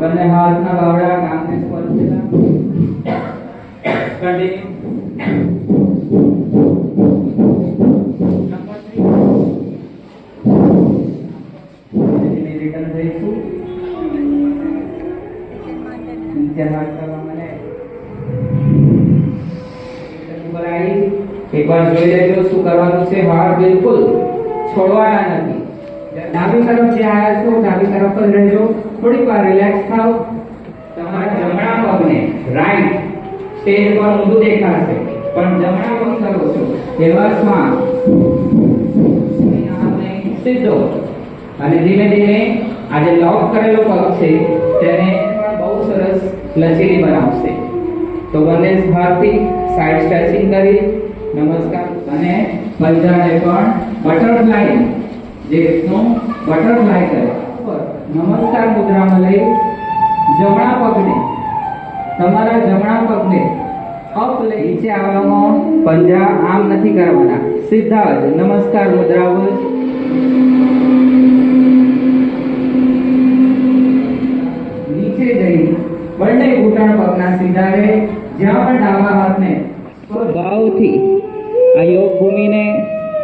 બંને હાથના બાવડા કામને સ્પર્શેલા રિટર્ન થઈશું કરવા મને એકવાર જોઈ લેજો શું કરવાનું છે. હાથ બિલકુલ છોડવાના નથી. ડાબી તરફ જે આવ્યા છો ડાબી તરફ જ રહેજો. થોડીક વાર રિલેક્સ થાઓ. તમારા જમણા પગને રાઈટ સ્ટેજ પર ઊંધું દેખાશે. પણ જમણા પગ કરો છો. રિવર્સમાં સીધો અને ધીમે ધીમે આ જે લોક કરેલો પગ છે, તેને બહુ સરસ લચીલી બનાવશે. તો બંને હાથથી સાઈડ સ્ટ્રેચિંગ કરી, નમસ્કાર, અને પંજાને પણ બટરફ્લાય જે રીતનું બટરફ્લાય કરે નમસ્કાર મુદ્રામાં લઈ, જમણા પગને, તમારા જમણા પગને અપ લઈ નીચે આવવામાં પંજા આમ નથી કરવાના. સીધા જ નમસ્કાર મુદ્રા નીચે જઈ બંને ઘૂંટણ પગના સીધા રહે, જ્યાં પણ ડાબા હાથને ભાવથી આ યોગ ભૂમિને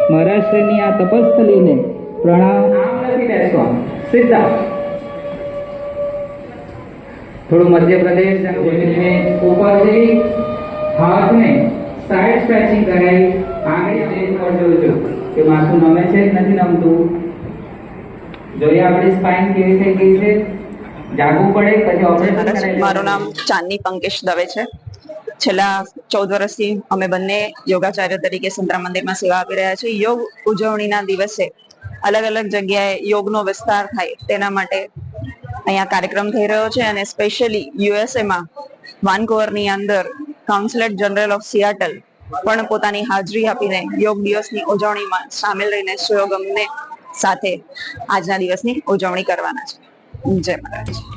મહારાષ્ટ્રની આ તપસ્થલીને પ્રણામ. આમ નથી બેસવા. સીધા થોડું મધ્યપ્રદેશ ધીમે ધીમે ઉપર જઈ હાથને સાઈડ સ્ટ્રેચિંગ કરાવી આગળ પર જોજો કે માથું નમે છે કે નથી નમતું? જોઈએ આપણી સ્પાઇન કેવી થઈ ગઈ છે. જાગવું પડે પછી ઓપરેશન કરાવી મારું નામ ચાંદની પંકેશ દવે છે. છેલ્લા ચૌદ વર્ષથી અમે બંને યોગાચાર્ય તરીકે સંતરા મંદિરમાં સેવા આપી રહ્યા છીએ. યોગ ઉજવણીના દિવસે અલગ અલગ જગ્યાએ યોગનો વિસ્તાર થાય તેના માટે અહીંયા કાર્યક્રમ થઈ રહ્યો છે અને સ્પેશિયલી યુએસએમાં વાનકોવરની અંદર કાઉન્સિલેટ જનરલ ઓફ સિયાટલ પણ પોતાની હાજરી આપીને યોગ દિવસની ઉજવણીમાં સામેલ રહીને સુયોગમને સાથે આજના દિવસની ઉજવણી કરવાના છે. જય મહારાજ.